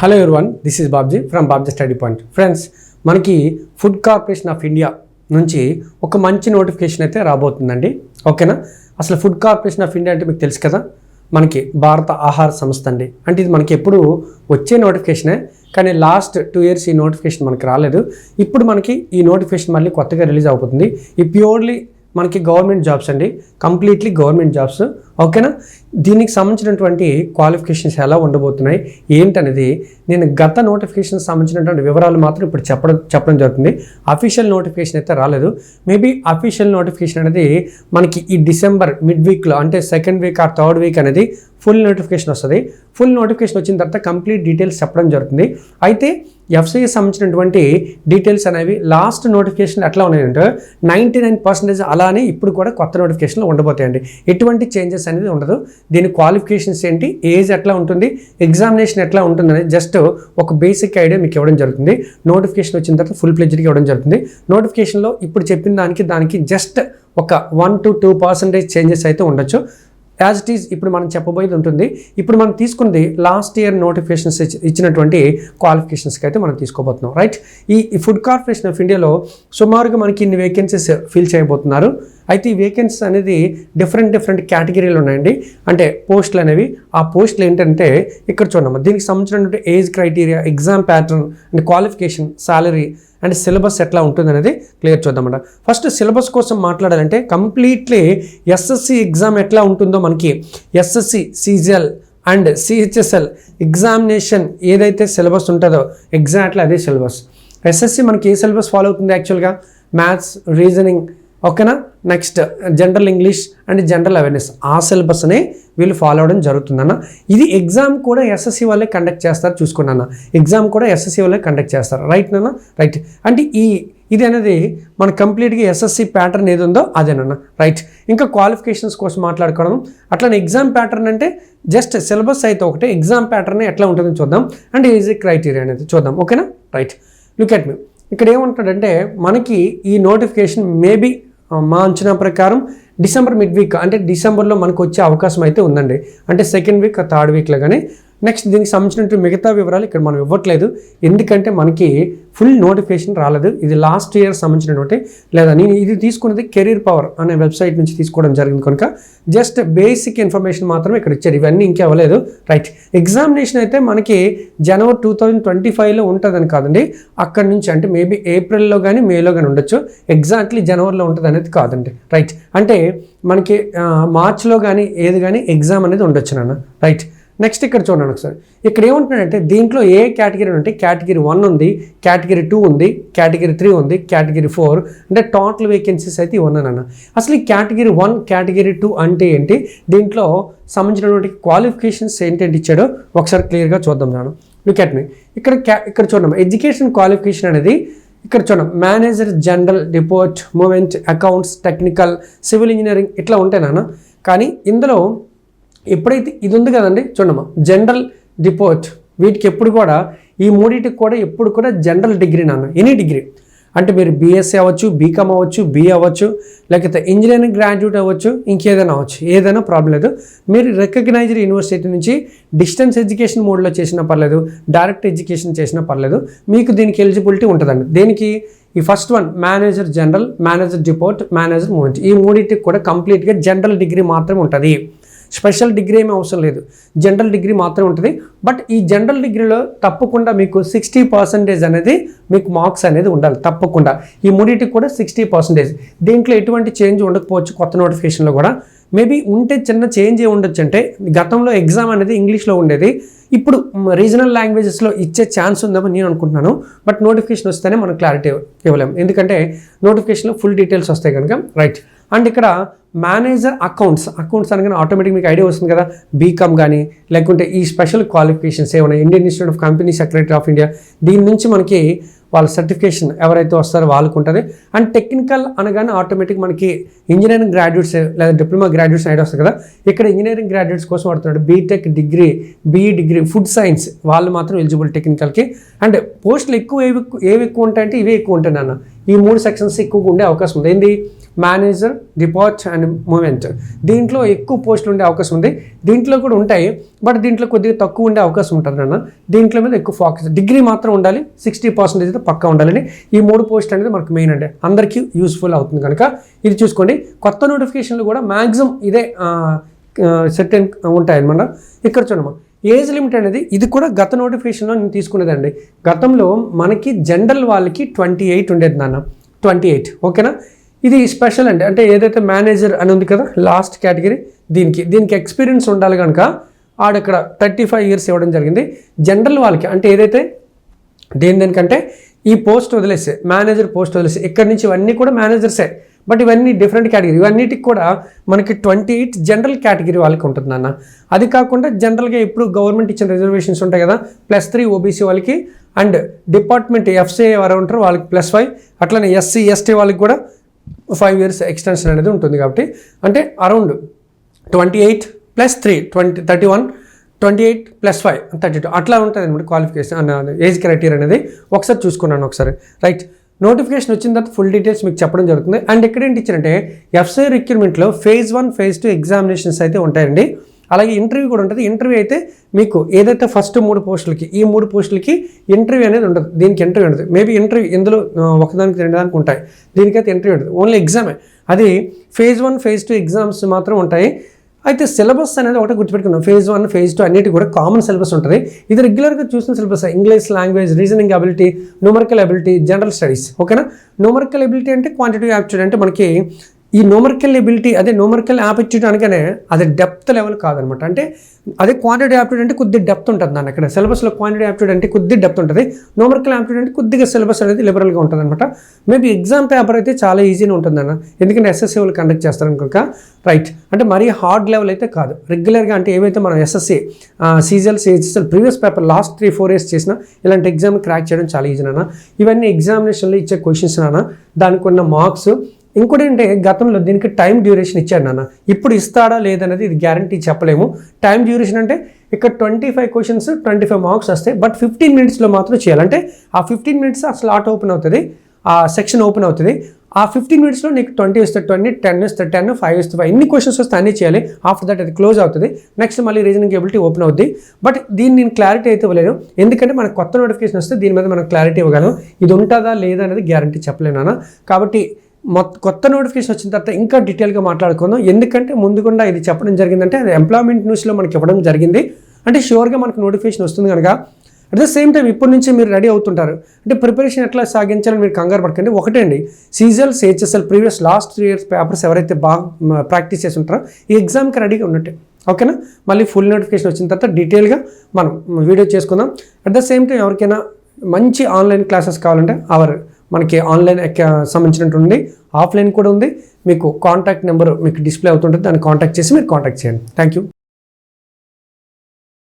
Hello everyone this is Babji from Babji study point friends మనకి food corporation of India నుంచి ఒక మంచి notification అయితే రాబోతుందండి. ఓకేనా అసలు ఫుడ్ కార్పొరేషన్ ఆఫ్ ఇండియా అంటే మీకు తెలుసు కదా? మనకి భారత ఆహార సంస్థ అండి. అంటే ఇది మనకి ఎప్పుడు వచ్చే నోటిఫికేషనే కానీ లాస్ట్ టూ ఇయర్స్ ఈ నోటిఫికేషన్ మనకి రాలేదు. ఇప్పుడు మనకి ఈ నోటిఫికేషన్ మళ్ళీ కొత్తగా రిలీజ్ అవుతుంది ఈ ప్యూర్లీ మనకి గవర్నమెంట్ జాబ్స్ అండి. కంప్లీట్లీ గవర్నమెంట్ జాబ్స్ ఓకేనా? దీనికి సంబంధించినటువంటి క్వాలిఫికేషన్స్ ఎలా ఉండబోతున్నాయి? ఏంటనేది నేను గత నోటిఫికేషన్ సంబంధించినటువంటి వివరాలు మాత్రం ఇప్పుడు చెప్పడం చెప్పడం జరుగుతుంది. అఫీషియల్ నోటిఫికేషన్ అయితే రాలేదు. మేబీ అఫీషియల్ నోటిఫికేషన్ అనేది మనకి ఈ డిసెంబర్ మిడ్ వీక్లో అంటే second week or third week అనేది ఫుల్ నోటిఫికేషన్ వస్తుంది. ఫుల్ నోటిఫికేషన్ వచ్చిన తర్వాత కంప్లీట్ డీటెయిల్స్ చెప్పడం జరుగుతుంది. అయితే ఎఫ్సీకి సంబంధించినటువంటి డీటెయిల్స్ అనేవి లాస్ట్ నోటిఫికేషన్ ఎట్లా ఉన్నాయంటే నైంటీ నైన్ పర్సెంటేజ్ అలానే ఇప్పుడు కూడా కొత్త నోటిఫికేషన్లు ఉండబోతాయండి. ఎటువంటి చేంజెస్ అనేది ఉండదు. దీని క్వాలిఫికేషన్స్ ఏంటి? ఏజ్ ఎట్లా ఉంటుంది? ఎగ్జామినేషన్ ఎట్లా ఉంటుంది అనేది జస్ట్ ఒక బేసిక్ ఐడియా మీకు ఇవ్వడం జరుగుతుంది. నోటిఫికేషన్ వచ్చిన తర్వాత ఫుల్ ప్లెజ్డ్కి ఇవ్వడం జరుగుతుంది. నోటిఫికేషన్లో ఇప్పుడు చెప్పిన దానికి దానికి జస్ట్ ఒక one to two percentage changes అయితే ఉండొచ్చు. యాజ్ ఇట్ ఈజ్ ఇప్పుడు మనం చెప్పబోయేది ఉంటుంది. ఇప్పుడు మనం తీసుకుంది లాస్ట్ ఇయర్ నోటిఫికేషన్స్ ఇచ్చినటువంటి క్వాలిఫికేషన్స్కి అయితే మనం తీసుకోబోతున్నాం. రైట్ ఈ ఈ ఫుడ్ కార్పొరేషన్ ఆఫ్ ఇండియాలో సుమారుగా మనకి ఇన్ని వేకెన్సీస్ ఫిల్ చేయబోతున్నారు. అయితే ఈ వేకెన్సీస్ అనేది డిఫరెంట్ డిఫరెంట్ కేటగిరీలు ఉన్నాయండి. అంటే పోస్టులు అనేవి ఆ పోస్టులు ఏంటంటే ఇక్కడ చూడమ్మా దీనికి సంబంధించినటువంటి age criteria exam pattern and qualification salary and syllabus ఎట్లా ఉంటుంది అనేది క్లియర్ చూద్దామంట. ఫస్ట్ సిలబస్ కోసం మాట్లాడాలంటే కంప్లీట్లీ ఎస్ఎస్సి ఎగ్జామ్ ఎట్లా ఉంటుందో మనకి SSC CGL and CHSL examination ఏదైతే సిలబస్ ఉంటుందో ఎగ్జాక్ట్లీ అదే సిలబస్ ఎస్ఎస్సి మనకి ఏ సిలబస్ ఫాలో అవుతుంది యాక్చువల్గా మ్యాథ్స్ రీజనింగ్ ఓకేనా? Next general English and general awareness ఆ సిలబస్ని వీళ్ళు ఫాలో అవ్వడం జరుగుతుందన్న ఇది ఎగ్జామ్ కూడా ఎస్ఎస్సి వాళ్ళే కండక్ట్ చేస్తారు చూసుకున్నాను ఎగ్జామ్ కూడా ఎస్ఎస్సి వాళ్ళే కండక్ట్ చేస్తారు. రైట్ నాన్న? రైట్ అంటే ఈ ఇది అనేది మన కంప్లీట్గా ఎస్ఎస్సి ప్యాటర్న్ ఏది ఉందో అదేనన్న రైట్ ఇంకా క్వాలిఫికేషన్స్ కోసం మాట్లాడుకోవడం. అట్లనే ఎగ్జామ్ ప్యాటర్న్ అంటే జస్ట్ సిలబస్ అయితే ఒకటే ఎగ్జామ్ ప్యాటర్న్ ఎట్లా ఉంటుందో చూద్దాం. అండ్ ఈజీ క్రైటీరియా అనేది చూద్దాం. ఓకేనా? రైట్ లుక్ అట్ మీ ఇక్కడ ఏమంటాడంటే మనకి ఈ నోటిఫికేషన్ మేబీ మా అంచనా ప్రకారం డిసెంబర్ మిడ్ వీక్ అంటే డిసెంబర్లో మనకు వచ్చే అవకాశం అయితే ఉందండి. అంటే సెకండ్ వీక్ థర్డ్ వీక్లో కానీ నెక్స్ట్ దీనికి సంబంధించినటువంటి మిగతా వివరాలు ఇక్కడ మనం ఇవ్వట్లేదు. ఎందుకంటే మనకి ఫుల్ నోటిఫికేషన్ రాలేదు. ఇది లాస్ట్ ఇయర్ సంబంధించినటువంటి లేదా నేను ఇది తీసుకున్నది కెరీర్ పవర్ అనే వెబ్సైట్ నుంచి తీసుకోవడం జరిగింది కనుక జస్ట్ బేసిక్ ఇన్ఫర్మేషన్ మాత్రమే ఇక్కడ ఇచ్చారు. ఇవన్నీ ఇంకా ఇవ్వలేదు రైట్ ఎగ్జామినేషన్ అయితే మనకి జనవరి టూ థౌజండ్ ట్వంటీ ఫైవ్లో ఉంటుందని కాదండి. అక్కడ నుంచి అంటే మేబీ ఏప్రిల్లో కానీ మేలో కానీ ఉండొచ్చు. ఎగ్జాక్ట్లీ జనవరిలో ఉంటుంది అనేది కాదండి. రైట్ అంటే మనకి మార్చ్లో కానీ ఏది కానీ ఎగ్జామ్ అనేది ఉండొచ్చు నాన్న. రైట్ నెక్స్ట్ ఇక్కడ చూడండి ఒకసారి. ఇక్కడ ఏముంటుందంటే దీంట్లో ఏ కేటగిరీ అంటే కేటగిరీ వన్ ఉంది కేటగిరీ టూ ఉంది కేటగిరీ త్రీ ఉంది కేటగిరీ ఫోర్ అంటే టోటల్ వేకెన్సీస్ అయితే ఉన్నానన్న అసలు ఈ కేటగిరీ వన్ కేటగిరీ టూ అంటే ఏంటి? దీంట్లో సంబంధించినటువంటి క్వాలిఫికేషన్స్ ఏంటంటే ఇచ్చాడో ఒకసారి క్లియర్గా చూద్దాం నాను లుక్ అట్ మీ ఇక్కడ క్యా- ఇక్కడ చూడండి. ఎడ్యుకేషన్ క్వాలిఫికేషన్ అనేది ఇక్కడ చూడండి. Manager general depot movement accounts technical civil engineering ఇట్లా ఉంటాయి నాన్న. కానీ ఇందులో ఎప్పుడైతే ఇది ఉంది కదండి చూడమ్మా జనరల్ డిపోర్ట్ వీటికి ఎప్పుడు కూడా ఈ మూడింటికి కూడా ఎప్పుడు కూడా జనరల్ డిగ్రీ నాన్న ఎనీ డిగ్రీ అంటే మీరు బీఎస్సీ అవ్వచ్చు బీకామ్ అవ్వచ్చు బీ అవ్వచ్చు లేకపోతే ఇంజనీరింగ్ గ్రాడ్యుయేట్ అవ్వచ్చు ఇంకేదైనా అవ్వచ్చు ఏదైనా ప్రాబ్లం లేదు. మీరు రికగ్నైజ్డ్ యూనివర్సిటీ నుంచి డిస్టెన్స్ ఎడ్యుకేషన్ మోడ్లో చేసినా పర్లేదు డైరెక్ట్ ఎడ్యుకేషన్ చేసినా పర్లేదు మీకు దీనికి ఎలిజిబిలిటీ ఉంటుందండి. దీనికి ఈ first one manager general manager depot manager movement ఈ మూడింటికి కూడా కంప్లీట్గా జనరల్ డిగ్రీ మాత్రమే ఉంటుంది. స్పెషల్ డిగ్రీ ఏమీ అవసరం లేదు. జనరల్ డిగ్రీ మాత్రమే ఉంటుంది. బట్ ఈ జనరల్ డిగ్రీలో తప్పకుండా మీకు సిక్స్టీ పర్సెంటేజ్ అనేది మీకు మార్క్స్ అనేది ఉండాలి. తప్పకుండా. ఈ మూడింటికి కూడా సిక్స్టీ పర్సెంటేజ్. దీంట్లో ఎటువంటి చేంజ్ ఉండకపోవచ్చు కొత్త నోటిఫికేషన్లో కూడా. మేబీ ఉంటే చిన్న చేంజ్ ఏ ఉండొచ్చు అంటే గతంలో ఎగ్జామ్ అనేది ఇంగ్లీష్లో ఉండేది. ఇప్పుడు రీజనల్ లాంగ్వేజెస్లో ఇచ్చే ఛాన్స్ ఉందని నేను అనుకుంటున్నాను. బట్ నోటిఫికేషన్ వస్తేనే మనం క్లారిటీ ఇవ్వలేము ఎందుకంటే నోటిఫికేషన్లో ఫుల్ డీటెయిల్స్ వస్తాయి కనుక రైట్ అండ్ ఇక్కడ మేనేజర్ అకౌంట్స్ అకౌంట్స్ అనగానే ఆటోమేటిక్ మీకు ఐడియా వస్తుంది కదా బీకామ్ కానీ లేకుంటే ఈ స్పెషల్ క్వాలిఫికేషన్స్ ఏమైనా Indian institute of company secretary of India దీని నుంచి మనకి వాళ్ళ సర్టిఫికేషన్ ఎవరైతే వస్తారో వాళ్ళకు ఉంటుంది. అండ్ టెక్నికల్ అనగానే ఆటోమేటిక్ మనకి ఇంజనీరింగ్ గ్రాడ్యుయేట్స్ లేదా డిప్లొమా గ్రాడ్యుయేట్స్ అయితే వస్తుంది కదా. ఇక్కడ ఇంజనీరింగ్ గ్రాడ్యుయేట్స్ కోసం పడుతున్నాడు BTech degree BE degree food science వాళ్ళు మాత్రం ఎలిజిబుల్ టెక్నికల్కి అండ్ పోస్టులు ఎక్కువ ఏవి ఏవి ఎక్కువ ఉంటాయంటే ఇవే ఎక్కువ ఉంటాయి నాన్న. ఈ మూడు సెక్షన్స్ ఎక్కువగా ఉండే అవకాశం ఉంది. ఏంటి మేనేజర్ డిపార్ట్ అండ్ మూమెంట్ దీంట్లో ఎక్కువ పోస్టులు ఉండే అవకాశం ఉంది. దీంట్లో కూడా ఉంటాయి. బట్ దీంట్లో కొద్దిగా తక్కువ ఉండే అవకాశం ఉంటుంది నాన్న. దీంట్లో మీద ఎక్కువ ఫోకస్ డిగ్రీ మాత్రం ఉండాలి. సిక్స్టీ పర్సెంటేజ్ పక్కా ఉండాలని ఈ మూడు పోస్టులు అనేది మనకు మెయిన్ అండి. అందరికీ యూస్ఫుల్ అవుతుంది కనుక ఇది చూసుకోండి. కొత్త నోటిఫికేషన్లు కూడా మ్యాక్సిమం ఇదే సెట్ ఉంటాయన్నమాట. ఇక్కడ చూడమ్మా ఏజ్ లిమిట్ అనేది ఇది కూడా గత నోటిఫికేషన్లో నేను తీసుకునేదండి గతంలో మనకి జనరల్ వాళ్ళకి ట్వంటీ ఎయిట్ ఉండేది నాన్న. ట్వంటీ ఎయిట్ ఓకేనా? ఇది స్పెషల్ అండి. అంటే ఏదైతే మేనేజర్ అని ఉంది కదా లాస్ట్ కేటగిరీ దీనికి. దీనికి ఎక్స్పీరియన్స్ ఉండాలి కనుక ఆడక్కడ థర్టీ ఫైవ్ ఇయర్స్ ఇవ్వడం జరిగింది. జనరల్ వాళ్ళకి అంటే ఏదైతే దేని దేనికంటే ఈ పోస్ట్ వదిలేసే మేనేజర్ పోస్ట్ వదిలేసే. ఇక్కడ నుంచి ఇవన్నీ కూడా మేనేజర్సే బట్ ఇవన్నీ డిఫరెంట్ కేటగిరీ ఇవన్నిటికి కూడా మనకి ట్వంటీ ఎయిట్ జనరల్ కేటగిరీ వాళ్ళకి ఉంటుంది అన్న అది కాకుండా జనరల్గా ఇప్పుడు గవర్నమెంట్ ఇచ్చిన రిజర్వేషన్స్ ఉంటాయి కదా ప్లస్ త్రీ ఓబీసీ వాళ్ళకి అండ్ డిపార్ట్మెంట్ ఎఫ్సీఏ ఎవరు ఉంటారు వాళ్ళకి ప్లస్ ఫైవ్ అట్లనే ఎస్సీ ఎస్టీ వాళ్ళకి కూడా ఫైవ్ ఇయర్స్ ఎక్స్టెన్షన్ అనేది ఉంటుంది కాబట్టి. అంటే around twenty eight plus three twenty thirty one twenty eight plus five thirty two అట్లా ఉంటుంది అనమాట క్వాలిఫికేషన్ ఏజ్ క్రైటీరియా అనేది. ఒకసారి చూసుకున్నాను ఒకసారి. రైట్ నోటిఫికేషన్ వచ్చిన తర్వాత ఫుల్ డీటెయిల్స్ మీకు చెప్పడం జరుగుతుంది. అండ్ ఇక్కడ ఏంటి ఇచ్చారంటే FCI రిక్రూట్మెంట్లో phase one phase two examinations అయితే ఉంటాయండి. అలాగే ఇంటర్వ్యూ కూడా ఉంటుంది. ఇంటర్వ్యూ అయితే మీకు ఏదైతే ఫస్ట్ మూడు పోస్టులకి ఈ మూడు పోస్టులకి ఇంటర్వ్యూ అనేది ఉండదు. దీనికి ఇంటర్వ్యూ ఉండదు. మేబీ ఇంటర్వ్యూ ఇందులో ఒకదానికి రెండు ఉంటాయి. దీనికైతే ఇంటర్వ్యూ ఉండదు. ఓన్లీ ఎగ్జామే అది phase one phase two exams మాత్రం ఉంటాయి. అయితే సిలబస్ అనేది ఒకటి గుర్తుపెట్టుకున్నాం. ఫేజ్ వన్ ఫేజ్ టూ అన్నిటి కూడా కామన్ సిలబస్ ఉంటుంది. ఇది రెగ్యులర్గా చూసిన syllabus English language reasoning ability numerical ability general studies ఓకేనా న్యూమరికల్ అబిలిటీ అంటే క్వాంటిటీ యాప్టిట్యూడ్ అంటే మనకి ఈ నోమరికల్ ఎబిలిటీ అదే నోమరికల్ యాప్టిట్యూడ్ అనగానే అది డెప్త్ లెవెల్ కాదనమాట. అంటే అదే క్వాంటిటీ యాప్టిట్యూడ్ అంటే కొద్ది డెప్త్ ఉంటుంది దాని అక్కడ. సిలబస్లో క్వాంటిటీ యాప్టిట్యూడ్ అంటే కొద్ది డెప్త్ ఉంటుంది. నోమరికల్ యాప్టిట్యూడ్ అంటే కొద్దిగా సిలబస్ అనేది లిబరల్గా ఉంటుంది అనమాట. మేబీ ఎగ్జామ్ పేపర్ అయితే చాలా ఈజీగా ఉంటుందన్న ఎందుకంటే ఎస్ఎస్సీ వాళ్ళు కండక్ట్ చేస్తారు కనుక రైట్ అంటే మరీ హార్డ్ లెవెల్ అయితే కాదు. రెగ్యులర్గా అంటే ఏవైతే మనం SSC CGL CHSL previous paper last three four years చేసిన ఇలాంటి ఎగ్జామ్ క్రాక్ చేయడం చాలా ఈజీ నాన్న. ఇవన్నీ ఎగ్జామినేషన్లో ఇచ్చే క్వశ్చన్స్ నాన్న. దానికి ఉన్న మార్క్స్ ఇంకోటి ఏంటంటే గతంలో దీనికి టైం డ్యూరేషన్ ఇచ్చాడు నాన్న. ఇప్పుడు ఇస్తాడా లేదనేది ఇది గ్యారంటీ చెప్పలేము. టైం డ్యూరేషన్ అంటే ఇక్కడ twenty five questions twenty five marks వస్తాయి బట్ ఫిఫ్టీన్ మినిట్స్లో మాత్రం చేయాలంటే ఆ ఫిఫ్టీన్ మినిట్స్ ఆ స్లాట్ ఓపెన్ అవుతుంది ఆ సెక్షన్ ఓపెన్ అవుతుంది. ఆ ఫిఫ్టీన్ మినిట్స్లో నీకు ట్వంటీ వస్తే ట్వంటీ టెన్ వస్తే టెన్ ఫైవ్ వస్తే ఫైవ్ ఎన్ని క్వశ్చన్స్ వస్తే అన్నీ చేయాలి. ఆఫ్టర్ దట్ అది క్లోజ్ అవుతుంది. నెక్స్ట్ మళ్ళీ రీజనింగ్ ఎబిలిటీ ఓపెన్ అవుద్ది. బట్ దీన్ని నేను క్లారిటీ అయితే ఇవ్వలేను ఎందుకంటే మనకు కొత్త నోటిఫికేషన్ వస్తే దీని మీద మనం క్లారిటీ ఇవ్వగలం. ఇది ఉంటుందా లేదా అనేది గ్యారంటీ చెప్పలేను నాన్న. కాబట్టి మొత్త కొత్త నోటిఫికేషన్ వచ్చిన తర్వాత ఇంకా డీటెయిల్గా మాట్లాడుకుందాం. ఎందుకంటే ముందుకుండా ఇది చెప్పడం జరిగిందంటే ఎంప్లాయ్మెంట్ న్యూస్లో మనకి ఇవ్వడం జరిగింది. అంటే షూర్గా మనకు నోటిఫికేషన్ వస్తుంది కనుక. అట్ ద సేమ్ టైం ఇప్పటి నుంచి మీరు రెడీ అవుతుంటారు. అంటే ప్రిపరేషన్ ఎట్లా సాగించాలని మీరు కంగారు పడకండి. ఒకటే అండి. CGL HSL previous last three years papers ఎవరైతే బాగా ప్రాక్టీస్ చేసి ఉంటారో ఈ ఎగ్జామ్కి రెడీగా ఉన్నట్టే ఓకేనా? మళ్ళీ ఫుల్ నోటిఫికేషన్ వచ్చిన తర్వాత డీటెయిల్గా మనం వీడియో చేసుకుందాం. అట్ ద సేమ్ టైం ఎవరికైనా మంచి ఆన్లైన్ క్లాసెస్ కావాలంటే అవర్ మనకి ఆన్లైన్ సంబంధించినటువంటి ఆఫ్లైన్ కూడా ఉంది. మీకు కాంటాక్ట్ నెంబర్ మీకు డిస్ప్లే అవుతుంటుంది. దాన్ని కాంటాక్ట్ చేసి మీరు కాంటాక్ట్ చేయండి. Thank you